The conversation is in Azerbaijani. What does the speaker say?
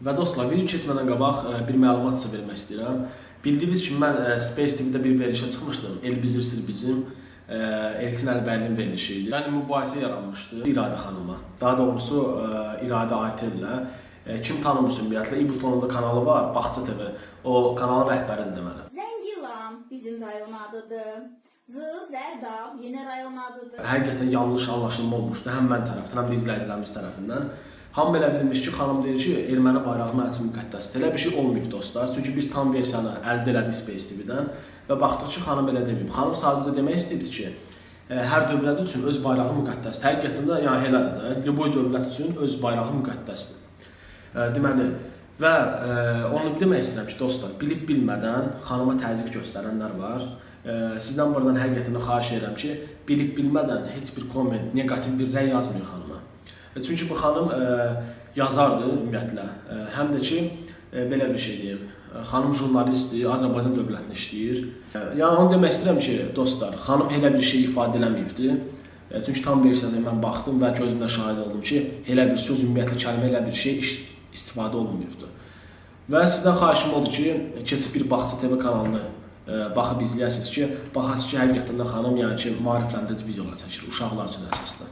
Və dostlar, video keçmədən qabaq ə, bir məlumat sizə vermək istəyirəm. Bildiyiniz kimi mən ə, Space TV-də bir verilişə çıxmışdım. Elbizir sir bizim ə, Elçin Əlbəylinin verilişi idi. Yəni mübahisə yaranmışdı İradə xanıma. Daha doğrusu İradə Aytellə kim tanımırsa ümumiyyətlə İbutonunda kanalı var, Baxça TV. O kanalın rəhbəridir deməli. Zəngilan bizim rayon adıdır. Z, Zərdab yeni rayon adıdır. Həqiqətən yanlış anlaşılma olmuşdu həm mən tərəfindən, həm də izləyicilərimiz tərəfindən. Hamı belə bilmiş ki, xanım deyir ki, erməni bayrağı mənim üçün müqəddəsdir. Elə bir şey olmayıb dostlar. Çünki biz tam versiyanı əldə elədik Space TV-dən və baxdıq ki, xanım belə deməyib. Xanım sadəcə demək istəyirdi ki, ə, hər dövlət üçün öz bayrağı müqəddəsdir. Həqiqətən də yəni elədir də. Liboy dövlət üçün öz bayrağı müqəddəsdir. Ə, Deməli və ə, onu demək istəyirəm ki, dostlar, bilib bilmədən xanıma təzyiq göstərənlər var. Ə, Sizdən buradan həqiqətən xahiş edirəm ki, bilib bilmədən heç bir komment, neqativ bir rəy yazmayın xanıma. E, Çünki bu xanım ə, yazardı ümumiyyətlə. Ə, həm də ki, ə, belə bir şey deyim, xanım jurnalistdir, Azərbaycan dövlətində işləyir. Yəni onu demək istəyirəm ki, dostlar, xanım elə bir şey ifadə eləməyibdi. Çünki tam versiyada mən baxdım və gözümlə şahid oldum ki, elə bir söz ümumiyyətlə kəlmə elə bir şey istifadə olunmayıbdı. Və sizdən xahişim odur ki, keçib bir Baxça TV kanalını baxıb izləyəsiniz ki, baxasınız ki, həqiqətən də xanım yəni ki, maarifləndirici videolar çəkir uşaqlar üçün əsaslı.